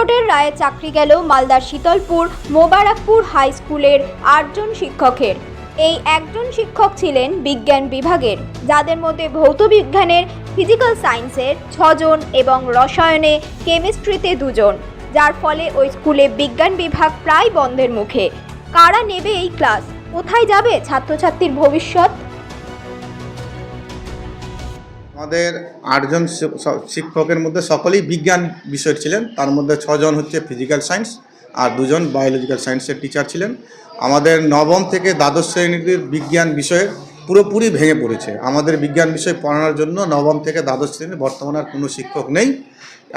কোর্টের রায়ে চাকরি গেল মালদার শীতলপুর মোবারকপুর হাই স্কুলের আটজন শিক্ষকের। এই একজন শিক্ষক ছিলেন বিজ্ঞান বিভাগের, যাদের মধ্যে ভৌত বিজ্ঞানের, ফিজিক্যাল সায়েন্সের ছজন এবং রসায়নে কেমিস্ট্রিতে দুজন, যার ফলে ওই স্কুলে বিজ্ঞান বিভাগ প্রায় বন্ধের মুখে। কারা নেবে এই ক্লাস? কোথায় যাবে ছাত্রছাত্রীর ভবিষ্যৎ? আমাদের আটজন শিক্ষকের মধ্যে সকলেই বিজ্ঞান বিষয়ের ছিলেন। তার মধ্যে ছজন হচ্ছে ফিজিক্যাল সায়েন্স আর দুজন বায়োলজিক্যাল সায়েন্সের টিচার ছিলেন। আমাদের নবম থেকে দ্বাদশ শ্রেণির বিজ্ঞান বিষয়ে পুরোপুরি ভেঙে পড়েছে। আমাদের বিজ্ঞান বিষয় পড়ানোর জন্য নবম থেকে দ্বাদশ শ্রেণি বর্তমানে আর কোনো শিক্ষক নেই।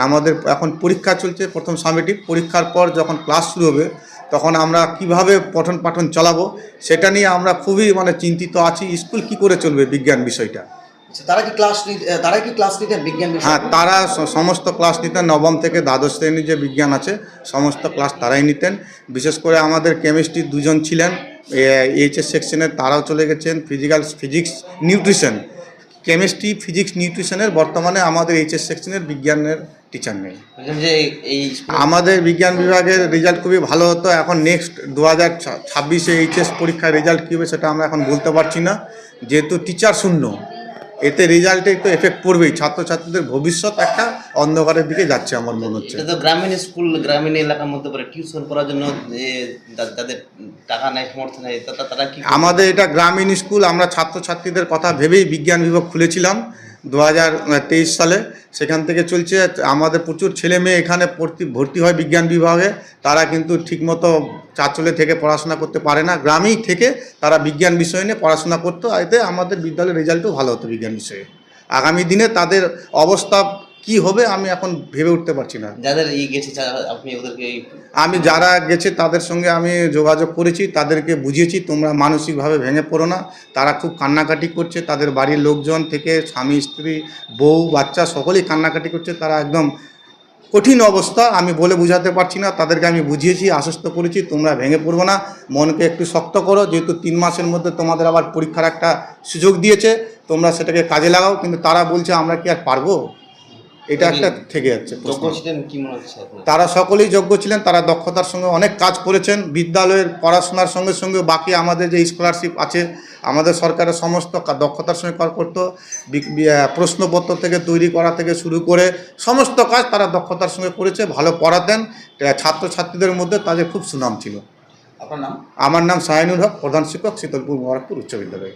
আমাদের এখন পরীক্ষা চলছে প্রথম সামেটিক। পরীক্ষার পর যখন ক্লাস শুরু হবে, তখন আমরা কীভাবে পঠন পাঠন চালাবো, সেটা নিয়ে আমরা খুবই মানে চিন্তিত আছি। স্কুল কি করে চলবে বিজ্ঞান বিষয়টা? তারা কি ক্লাস তারা কি ক্লাস নিতেন বিজ্ঞান হ্যাঁ তারা সমস্ত ক্লাস নিতেন। নবম থেকে দ্বাদশ শ্রেণির যে বিজ্ঞান আছে সমস্ত ক্লাস তারাই নিতেন। বিশেষ করে আমাদের কেমিস্ট্রি দুজন ছিলেন। এইচএস সেকশনের তারাও চলে গেছেন। Physical physics nutrition chemistry physics নিউট্রিশনের বর্তমানে আমাদের এইচএস সেকশনের বিজ্ঞানের টিচার নেই। আমাদের বিজ্ঞান বিভাগের রেজাল্ট খুবই ভালো হতো। এখন নেক্সট দু হাজার ছাব্বিশে এইচএস পরীক্ষার রেজাল্ট কী হবে সেটা আমরা এখন বলতে পারছি না। যেহেতু টিচার শূন্য এতে রেজাল্টে একটু এফেক্ট পড়বেই। ছাত্রছাত্রীদের ভবিষ্যৎ একটা অন্ধকারের দিকে যাচ্ছে আমার মনে হচ্ছে। তো গ্রামীণ স্কুল গ্রামীণ এলাকার মধ্যে পড়ে টিউশন করার জন্য যাদের টাকা নাই সমর্থ নেই তারা কি আমাদের এটা গ্রামীণ স্কুল আমরা ছাত্রছাত্রীদের কথা ভেবেই বিজ্ঞান বিভাগ খুলেছিলাম। দু হাজার তেইশ সালে সেখান থেকে চলছে। আমাদের প্রচুর ছেলে মেয়ে এখানে ভর্তি ভর্তি হয় বিজ্ঞান বিভাগে। তারা কিন্তু ঠিকমতো চাচলে থেকে পড়াশোনা করতে পারে না। গ্রামেই থেকে তারা বিজ্ঞান বিষয় নিয়ে পড়াশোনা করতো। এতে আমাদের বিদ্যালয়ের রেজাল্টও ভালো হতো বিজ্ঞান বিষয়ে। আগামী দিনে তাদের অবস্থা কি হবে আমি এখন ভেবে উঠতে পারছি না। যাদের ই গেছে আপনি ওদেরকে আমি যারা গেছে তাদের সঙ্গে আমি যোগাযোগ করেছি তাদেরকে বুঝিয়েছি তোমরা মানসিকভাবে ভেঙে পড়ো না। তারা খুব কান্নাকাটি করছে তাদের বাড়ির লোকজন থেকে স্বামী স্ত্রী বউ বাচ্চা সকলেই কান্নাকাটি করছে। তারা একদম কঠিন অবস্থা আমি বলে বোঝাতে পারছি না। তাদেরকে আমি বুঝিয়েছি আশ্বস্ত করেছি তোমরা ভেঙে পড়ব না। মনকে একটু শক্ত করো যেহেতু তিন মাসের মধ্যে তোমাদের আবার পরীক্ষার একটা সুযোগ দিয়েছে তোমরা সেটাকে কাজে লাগাও। কিন্তু তারা বলছে আমরা কি আর পারব? এটা একটা থেকে যাচ্ছে মনে তারা সকলেই যোগ্য ছিলেন তারা দক্ষতার সঙ্গে অনেক কাজ করেছেন বিদ্যালয়ের পড়াশোনার সঙ্গে সঙ্গে বাকি আমাদের যে স্কলারশিপ আছে আমাদের সরকারের সমস্ত দক্ষতার সঙ্গে কর করতো প্রশ্নপত্র থেকে তৈরি করা থেকে শুরু করে সমস্ত কাজ তারা দক্ষতার সঙ্গে করেছে ভালো পড়াতেন। ছাত্রছাত্রীদের মধ্যে তাদের খুব সুনাম ছিল। আপনার নাম? আমার নাম সায়নুর হক প্রধান শিক্ষক শীতলপুর মোবারকপুর উচ্চ বিদ্যালয়।